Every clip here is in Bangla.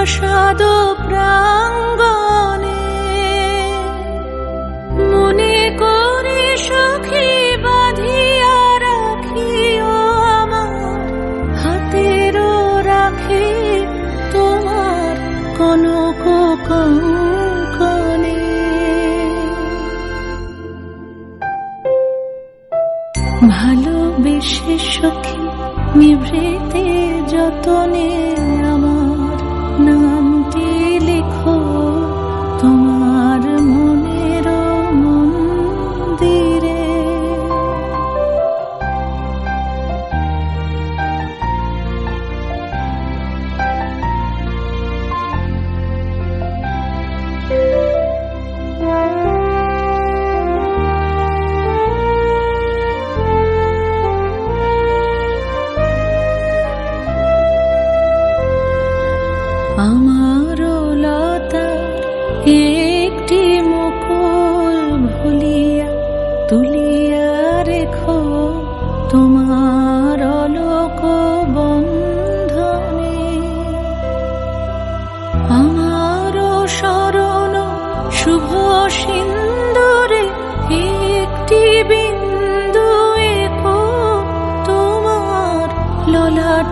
প্রসাদ প্রাঙ্গণে। মনে করে সখী বাঁধিয়া রাখিও আমার হাতেরও রাখে তোমার কনক কঙ্কনে ভালোবেসে সখী নিভৃতে যতনে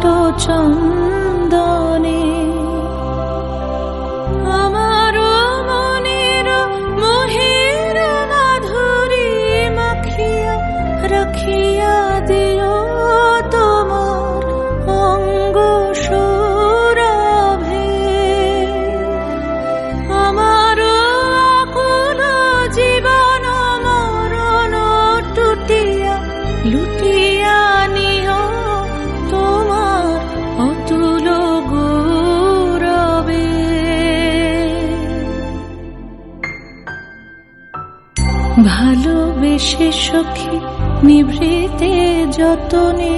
多重 ভালোবেসে সখী নিভৃতে যতনে